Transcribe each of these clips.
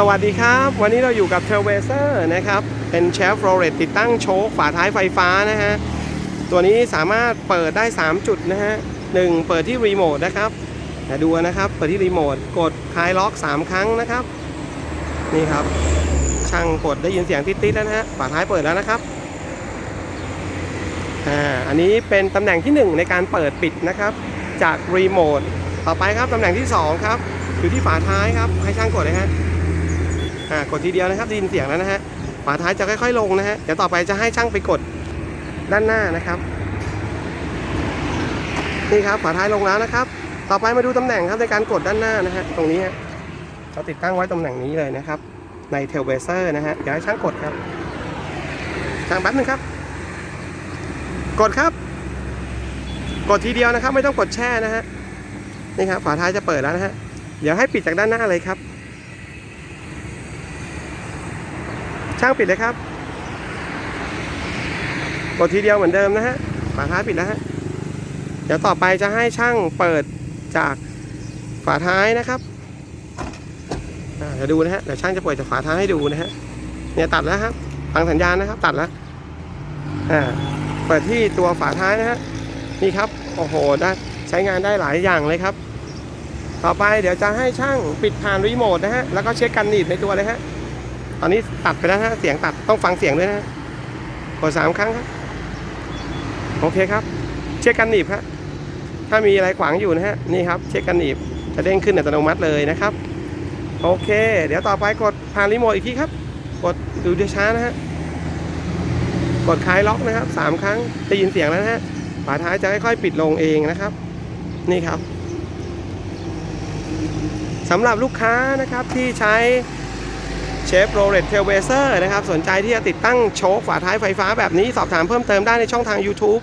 สวัสดีครับ วันนี้เราอยู่กับ t r a v e s e r นะครับ เป็นเชฟโรเลตติดตั้งโชคฝาท้ายไฟฟ้านะฮะ ตัวนี้สามารถเปิดได้ 3 จุดนะฮะหนึ่งเปิดที่รีโมทนะครับดูนะครับ เปิดที่รีโมทกดคลายล็อก 3 ครั้งนะครับ นี่ครับ ช่างกดได้ยินเสียงติดๆแล้วนะฮะฝาท้ายเปิดแล้วนะครับอ่าอันนี้เป็นตำแหน่งที่ 1 ในการเปิดปิดนะครับ จากรีโมทต่อไปครับตำแหน่งที่ 2 ครับ อยู่ที่ฝาท้ายครับให้ช่างกดเลยฮะ อ่ากดทีเดียวนะครับได้ยินเสียงแล้วนะฮะฝาท้ายจะค่อยๆลงนะฮะเดี๋ยวต่อไปจะให้ช่างไปกดด้านหน้านะครับนี่ครับฝาท้ายลงแล้วนะครับ ต่อไปมาดูตำแหน่งครับในการกดด้านหน้านะฮะตรงนี้ฮะเราติดตั้งไว้ตำแหน่งนี้เลยนะครับ ในเทลเบเซอร์นะฮะเดี๋ยวให้ช่างกดครับช่างแป๊บนึงครับ กดครับ กดทีเดียวนะครับ ไม่ต้องกดแช่นะฮะนี่ครับฝาท้ายจะเปิดแล้วนะฮะเดี๋ยวให้ปิดจากด้านหน้าเลยครับ ช่างปิดเลยครับกดทีเดียวเหมือนเดิมนะฮะฝาท้ายปิดแล้วฮะเดี๋ยวต่อไปจะให้ช่างเปิดจากฝาท้ายนะครับเดี๋ยวดูนะฮะเดี๋ยวช่างจะเปิดจากฝาท้ายให้ดูนะฮะเนี่ยตัดแล้วครับฟังสัญญาณนะครับ ตัดแล้วอ่าเปิดที่ตัวฝาท้ายนะฮะนี่ครับโอ้โหได้ใช้งานได้หลายอย่างเลยครับ ต่อไปเดี๋ยวจะให้ช่างปิดผ่านรีโมทนะฮะแล้วก็เช็คกันหนีบในตัวเลยฮะ ตอนนี้ตัดไปแล้วฮะเสียงตัดต้องฟังเสียงด้วยนะกดสามครั้งครับ โอเคครับ เช็คกันหนีบครับถ้ามีอะไรขวางอยู่นะฮะนี่ครับ เช็คกันหนีบจะเด้งขึ้นอัตโนมัติเลยนะครับ โอเค เดี๋ยวต่อไปกดผ่านรีโมทอีกทีครับ กดดูเดยวช้านะฮะกดคลายล็อกนะครับสามครั้งได้ยินเสียงแล้วนะฮะฝาท้ายจะค่อยๆปิดลงเองนะครับ นี่ครับสำหรับลูกค้านะครับที่ใช้ เชฟโรเลตเทลเวเซอร์นะครับ สนใจที่จะติดตั้งโชคฝาท้ายไฟฟ้าแบบนี้ สอบถามเพิ่มเติมได้ในช่องทาง YouTube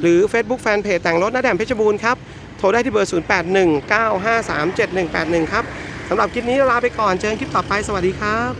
หรือ Facebook Fanpage แต่งรถน้าแดมเพชรบูรณ์ครับ โทรได้ที่เบอร์ 0819537181 ครับสำหรับคลิปนี้ลาไปก่อนเจอกันคลิปต่อไปสวัสดีครับ